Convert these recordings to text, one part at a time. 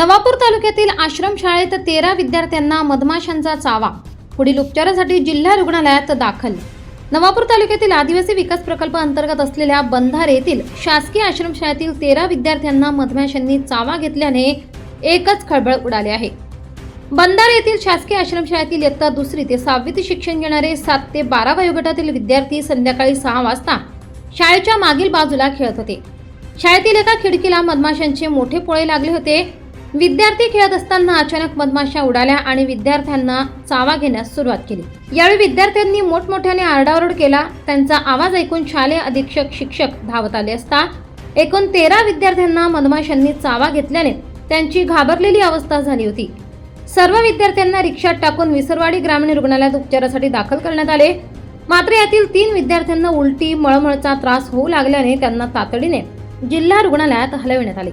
नवापूर तालुक्यातील आश्रमशाळेत तेरा विद्यार्थ्यांना मधमाशांचा चावा. पुढील उपचारासाठी जिल्हा रुग्णालयात दाखल. नवापूर तालुक्यातील आदिवासी विकास प्रकल्प अंतर्गत असलेल्या बंधारे येथील शासकीय आश्रमशाळेतील तेरा विद्यार्थ्यांना मधमाशांनी चावा घेतल्याने एकच खळबळ उडाली आहे. बंधारे येथील शासकीय आश्रमशाळेतील इयत्ता दुसरी ते सहावीत शिक्षण घेणारे सात ते बारा वयोगटातील विद्यार्थी संध्याकाळी सहा वाजता शाळेच्या मागील बाजूला खेळत होते. शाळेतील एका खिडकीला मधमाशांचे मोठे पोळे लागले होते. विद्यार्थी खेळत असताना अचानक मधमाशा उडाल्या आणि विद्यार्थ्यांना चावा घेण्यास सुरुवात केली. यावेळी विद्यार्थ्यांनी मोठमोठ्याने आरडाओरड केला. त्यांचा आवाज ऐकून शालेय अधीक्षक शिक्षक धावत आले असता एकूण तेरा विद्यार्थ्यांना मधमाशांनी चावा घेतल्याने त्यांची घाबरलेली अवस्था झाली होती. सर्व विद्यार्थ्यांना रिक्षात टाकून विसरवाडी ग्रामीण रुग्णालयात उपचारासाठी दाखल करण्यात आले. मात्र यातील तीन विद्यार्थ्यांना उलटी मळमळचा त्रास होऊ लागल्याने त्यांना तातडीने जिल्हा रुग्णालयात हलविण्यात आले.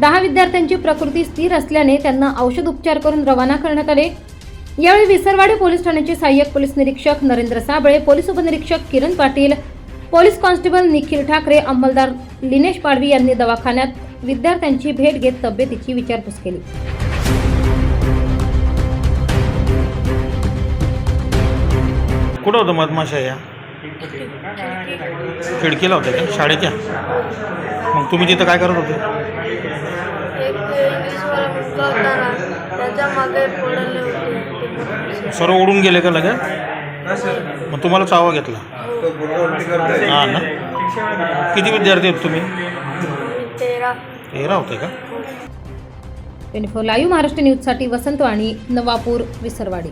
दहा विद्यार्थ्यांची प्रकृती स्थिर असल्याने त्यांना औषध उपचार करून रवाना करण्यात आले. यावेळी विसरवाडी पोलीस ठाण्याचे सहाय्यक पोलीस निरीक्षक नरेंद्र साबळे पोलीस उपनिरीक्षक किरण पाटील पोलीस कॉन्स्टेबल निखिल ठाकरे अंमलदार लिनेश पाडवी यांनी दवाखान्यात विद्यार्थ्यांची भेट घेत तब्येतीची विचारपूस केली. कुठं होतं मधमाशा या? खिडकीला. होत्या का? शाळेच्या? मग तुम्ही तिथं काय करत होते? त्याच्यामागे पडले होते. सर्व उडून गेले का लगेच? मग तुम्हाला चावा घेतला. हां ना. किती विद्यार्थी आहेत तुम्ही? तेरा. तेरा होते का? ट्वेंटी फोर लाईव्ह महाराष्ट्र न्यूजसाठी वसंत वाणी नवापूर विसरवाडी.